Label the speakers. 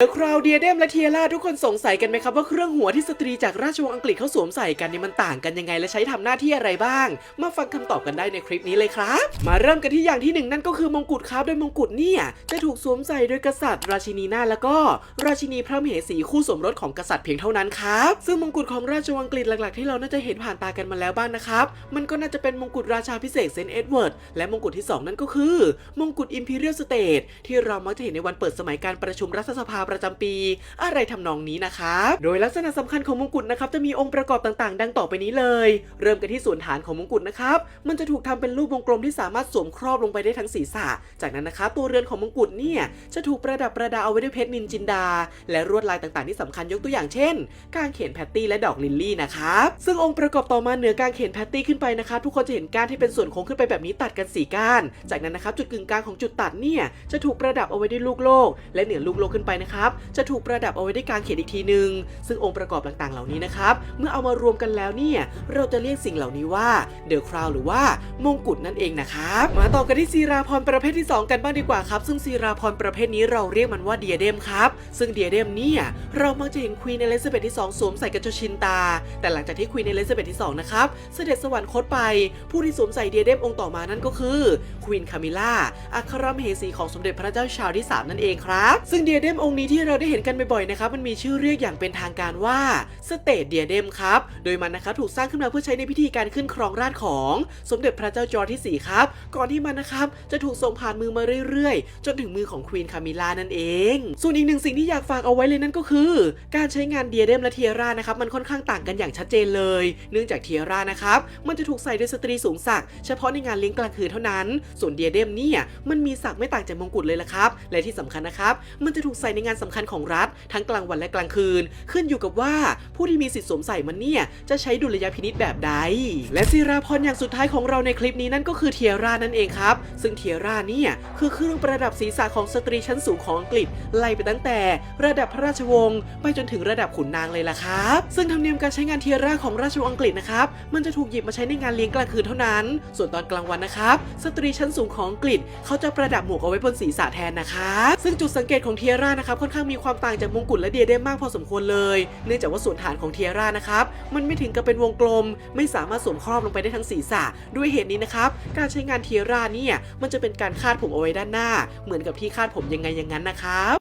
Speaker 1: เดอะคราวเดียเดมและเทียร่าทุกคนสงสัยกันไหมครับว่าเครื่องหัวที่สตรีจากราชวงศ์อังกฤษเขาสวมใส่กันเนี่ยมันต่างกันยังไงและใช้ทำหน้าที่อะไรบ้าง มาฟังคำตอบกันได้ในคลิปนี้เลยครับ มาเริ่มกันที่อย่างที่หนึ่งนั่นก็คือมงกุฎครับโดยมงกุฎเนี่ยจะถูกสวมใส่โดยกษัตริย์ ราชินีนาแล้วก็ ราชินีพระมเหสีคู่สมรสของกษัตริย์เพียงเท่านั้นครับซึ่งมงกุฎของราชวงศ์อังกฤษหลักๆ ที่เราน่าจะเห็นผ่านตากันมาแล้วบ้างนะครับมันก็น่าจะเป็นมงกุฎราชาพิเศษเซนต์เอ็ดเวิร์ดและมงกุฎที่สองนั่นก็คือ มงกุฎอิมพีเรียลสเตทที่เรามักจะเห็นในวันเปิดสมัยการประชุมรัฐสภาประจำปี อะไรทำนองนี้นะครับ โดยลักษณะสำคัญของมงกุฎนะครับจะมีองค์ประกอบต่างๆ ดังต่อไปนี้เลย เริ่มกันที่ส่วนฐานของมงกุฎนะครับ มันจะถูกทำเป็นรูปวงกลมที่สามารถสวมครอบลงไปได้ทั้งศีรษะ จากนั้นนะครับตัวเรือนของมงกุฎเนี่ยจะถูกประดับประดาเอาไว้ด้วยเพชรนินจินดา และลวดลายต่างๆ ที่สำคัญยกตัวอย่างเช่นการเขนแพตตี้และดอกลิลลี่นะครับซึ่งองค์ประกอบต่อมาเหนือการเขนแพตตี้ขึ้นไปนะครับทุกคนจะเห็นก้านที่เป็นส่วนโค้งขึ้นไปแบบนี้ตัดกันสี่ก้าน จากนั้นนะครับจุดกึ่งกลางของจุดตัดเนี่ยจะถูกประดับเอาไว้ด้วยลูกโลก และเหนือลูกโลกขึ้นไปนะครับ จะถูกประดับเอาไว้ด้วยการเขียนอีกทีหนึ่งซึ่งองค์ประกอบต่างๆ เหล่านี้นะครับ เมื่อเอามารวมกันแล้วเนี่ย เราจะเรียกสิ่งเหล่านี้ว่าเดอะคราวหรือว่ามงกุฎนั่นเองนะครับ มาต่อกันที่ซีราพรประเภทที่สองกันบ้างดีกว่าครับ ซึ่งซีราพรประเภทนี้เราเรียกมันว่าเดียเดมครับ ซึ่งเดียเดมเนี่ยเรามักจะเห็นควีนเอลิซาเบธที่สองสวมใส่กระจกชินตา แต่หลังจากที่ควีนเอลิซาเบธที่สองนะครับ เสด็จสวรรคตไป ผู้ที่สวมใส่เดียเดมองค์ต่อมานั่นก็คือควีนคามิล่าอัครมเหสีของสมเด็จพระเจ้าชาวที่สามนั่นเองครับ ซึ่งเดียเดมองค์นี้ที่เราได้เห็นกันบ่อยๆนะครับมันมีชื่อเรียกอย่างเป็นทางการว่าสเตทเดียเดมครับโดยมันนะครับถูกสร้างขึ้นมาเพื่อใช้ในพิธีการขึ้นครองราชของสมเด็จพระเจ้าจอร์จที่4ครับก่อนที่มันนะครับจะถูกส่งผ่านมือมาเรื่อยๆ จนถึงมือของควีนคามิลานั่นเอง ส่วนอีกหนึ่งสิ่งที่อยากฝากเอาไว้เลยนั่นก็คือ การใช้งานเดียเดมและเทียร่านะครับมันค่อนข้างต่างกันอย่างชัดเจนเลย เนื่องจากเทียร่านะครับมันจะถูกใส่โดยสตรีสูงศักดิ์เฉพาะในงานเลี้ยงกลางคืนเท่านั้น ส่วนเดียเดมเนี่ยมันมีศักดิ์ไม่ต่างจากมงกุฎเลยละครับ และที่สำคัญนะครับมันจะถูกใส่ในงานสำคัญของรัฐ ทั้งกลางวันและกลางคืน ขึ้นอยู่กับว่าผู้ที่มีสิทธิ์สวมใส่มันเนี่ย จะใช้ดุลยพินิษแบบใด และซีราพรอย่างสุดท้ายของเราในคลิปนี้นั่นก็คือเทียร่านั่นเองครับ ซึ่งเทียร่าเนี่ยคือเครื่องประดับศีรษะของสตรีชั้นสูงของอังกฤษไล่ไปตั้งแต่ ระดับพระราชวงศ์ไปจนถึงระดับขุนนางเลยล่ะครับ ซึ่งธรรมเนียมการใช้งานเทียร่าของราชวงศ์อังกฤษนะครับมันจะถูกหยิบมาใช้ในงานเลี้ยงกลางคืนเท่านั้น ส่วนตอนกลางวันนะครับ สตรีชั้นสูงของอังกฤษเขาจะประดับหมวกเอาไว้บนศีรษะแทนนะครับซึ่งจุดสังเกตของเทียร่านะครับค่อนข้างมีความต่างจากมงกุฎและเดียเดมมากพอสมควรเลย เนื่องจากว่าส่วนฐานของเทียร่านะครับ มันไม่ถึงกับเป็นวงกลม ไม่สามารถสวมครอบลงไปได้ทั้งศีรษะ ด้วยเหตุนี้นะครับ การใช้งานเทียร่าเนี่ย มันจะเป็นการคาดผมเอาไว้ด้านหน้า เหมือนกับที่คาดผมยังไงอย่างนั้นนะครับ